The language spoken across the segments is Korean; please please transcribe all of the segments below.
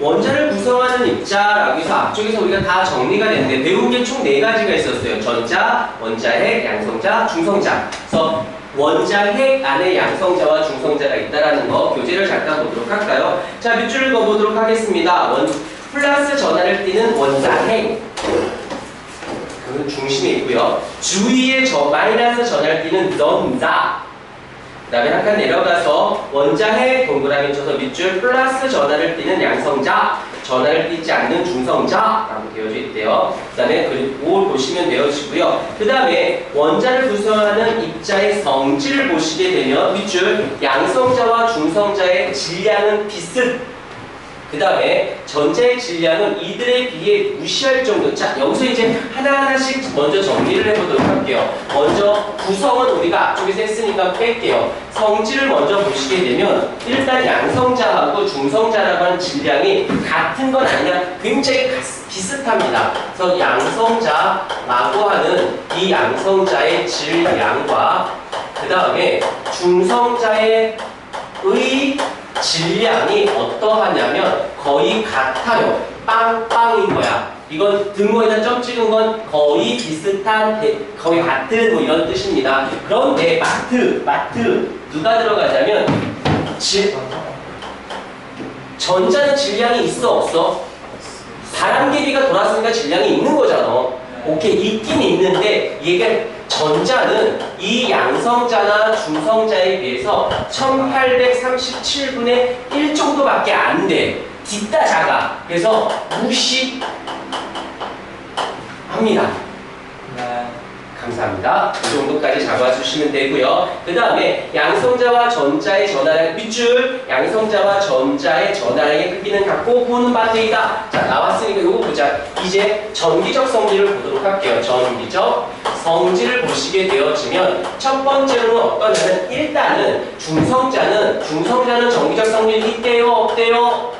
원자를 구성하는 입자라고 해서 앞쪽에서 우리가 다 정리가 됐는데 배운 게 총 네 가지가 있었어요. 전자, 원자핵, 양성자, 중성자. 그래서 원자핵 안에 양성자와 중성자가 있다라는 거 교재를 잠깐 보도록 할까요? 자, 밑줄을 그어보도록 하겠습니다. 원, 플러스 전하를 띠는 원자핵. 그건 중심에 있고요. 주위에 저 마이너스 전하를 띠는 전자. 그 다음에 한 칸 내려가서 원자핵 동그라미 쳐서 밑줄 플러스 전하를 띠는 양성자, 전하를 띠지 않는 중성자라고 되어져 있대요. 그 다음에 그리고 보시면 되어지고요. 그 다음에 원자를 구성하는 입자의 성질을 보시게 되면 밑줄 양성자와 중성자의 질량은 비슷. 그 다음에 전자의 질량은 이들에 비해 무시할 정도. 자, 여기서 이제 하나하나씩 먼저 정리를 해보도록 할게요. 먼저 구성은 우리가 앞쪽에서 했으니까 뺄게요. 성질을 먼저 보시게 되면 일단 양성자하고 중성자라고 하는 질량이 같은 건 아니라 굉장히 비슷합니다. 그래서 양성자라고 하는 이 양성자의 질량과 그 다음에 중성자의 의 질량이 어떠하냐면 거의 같아요. 빵빵인 거야. 이건 등호에다 점 찍은 건 거의 비슷한, 대- 거의 같은 뭐 이런 뜻입니다. 그런데 마트, 마트 누가 들어가자면 질, 전자는 질량이 있어 없어? 바람개비가 돌았으니까 질량이 있는 거잖아. 오케이 있긴 있는데 얘가 전자는 이 양성자나 중성자에 비해서 1837분의 1 정도밖에 안 돼. 뒷다 작아. 그래서 무시합니다. 네. 감사합니다. 이 정도까지 잡아주시면 되고요. 그 다음에 양성자와 전자의 전하량 밑줄 양성자와 전자의 전하량의 크기는 같고 보는 반대이다. 자 나왔으니까 이거 보자. 이제 전기적 성질을 보도록 할게요. 전기적 성질을 보시게 되어지면 첫 번째로는 어떠냐면 일단은 중성자는 중성자는 전기적 성질이 있대요 없대요?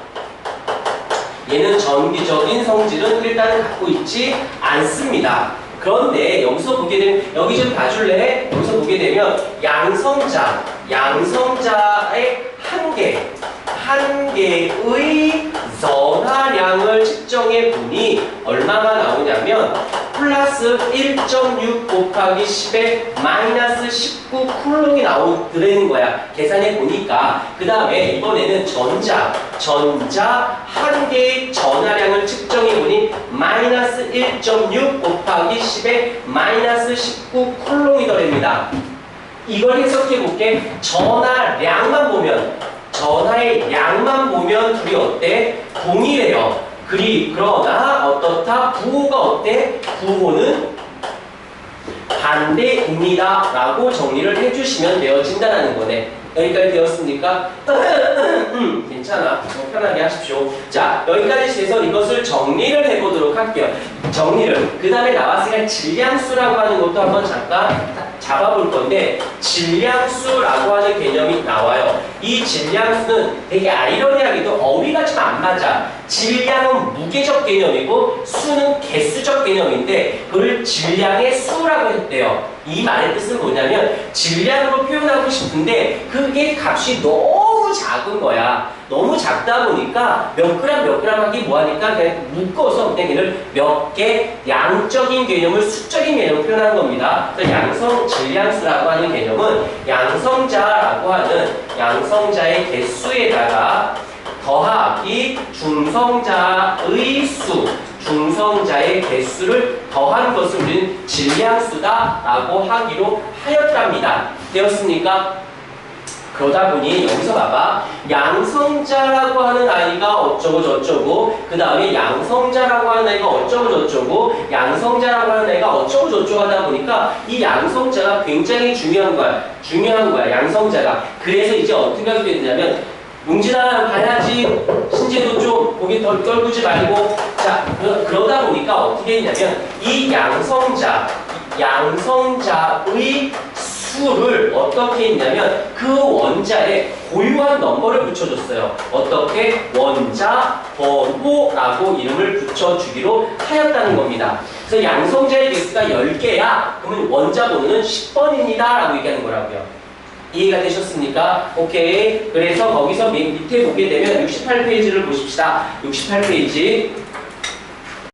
얘는 전기적인 성질은 일단은 갖고 있지 않습니다. 그런데 여기서 보게 되면 여기 좀 봐줄래? 여기서 보게 되면 양성자, 양성자의 한 개, 한 개의 전하량을 측정해 보니 얼마가 나오냐면 플러스 1.6 곱하기 10에 마이너스 19 쿨롱이 나오더라는 거야. 계산해 보니까 그 다음에 이번에는 전자, 전자 한 개의 전하량을 측정해 보니 마이너스 1.6 곱하기 10에 마이너스 19 쿨롱이더랍니다. 이걸 해석해 볼게. 전하량만 보면 전하의 양만 보면 둘이 어때? 동일해요. 그리 그러나 어떻다? 부호가 어때? 부호는 반대입니다. 라고 정리를 해주시면 되어진다는 거네. 여기까지 되었습니까? 음, 괜찮아. 뭐 편하게 하십시오. 자, 여기까지 돼서 이것을 정리를 해보도록 할게요. 정리를. 그 다음에 나왔으니까 질량수라고 하는 것도 한번 잠깐 잡아볼 건데, 질량수라고 하는 개념이 나와요. 이 질량수는 되게 아이러니하게도 어휘가 좀 안 맞아. 질량은 무게적 개념이고, 수는 개수적 개념인데, 그걸 질량의 수라고 했대요. 이 말의 뜻은 뭐냐면, 질량으로 표현하고 싶은데, 그게 값이 너무 작은 거야. 너무 작다 보니까 몇 그램 몇 그램 하기 뭐하니까 그냥 묶어서 그냥 얘를 몇 개 양적인 개념을 수적인 개념을 표현하는 겁니다. 양성 질량수라고 하는 개념은 양성자라고 하는 양성자의 개수에다가 더하기 중성자의 수, 중성자의 개수를 더한 것을 우리는 질량수다라고 하기로 하였답니다. 되었습니까? 그러다 보니 여기서 봐봐. 양성자라고 하는 아이가 어쩌고 저쩌고 그 다음에 양성자라고 하는 아이가 어쩌고 저쩌고 양성자라고 하는 아이가 어쩌고 저쩌고 하다 보니까 이 양성자가 굉장히 중요한 거야. 중요한 거야 양성자가. 그래서 이제 어떻게 하게 되냐면 용진아 가야지. 신재도 좀 고개 덜 떨구지 말고. 자 그러, 그러다 보니까 어떻게 했냐면 이 양성자 양성자의 수를 어떻게 했냐면 그 원자에 고유한 넘버를 붙여줬어요. 어떻게 원자 번호라고 이름을 붙여주기로 하였다는 겁니다. 그래서 양성자의 개수가 10개야. 그러면 원자 번호는 10번입니다. 라고 얘기하는 거라고요. 이해가 되셨습니까? 오케이. 그래서 거기서 밑- 밑에 보게 되면 68페이지를 보십시다. 68페이지.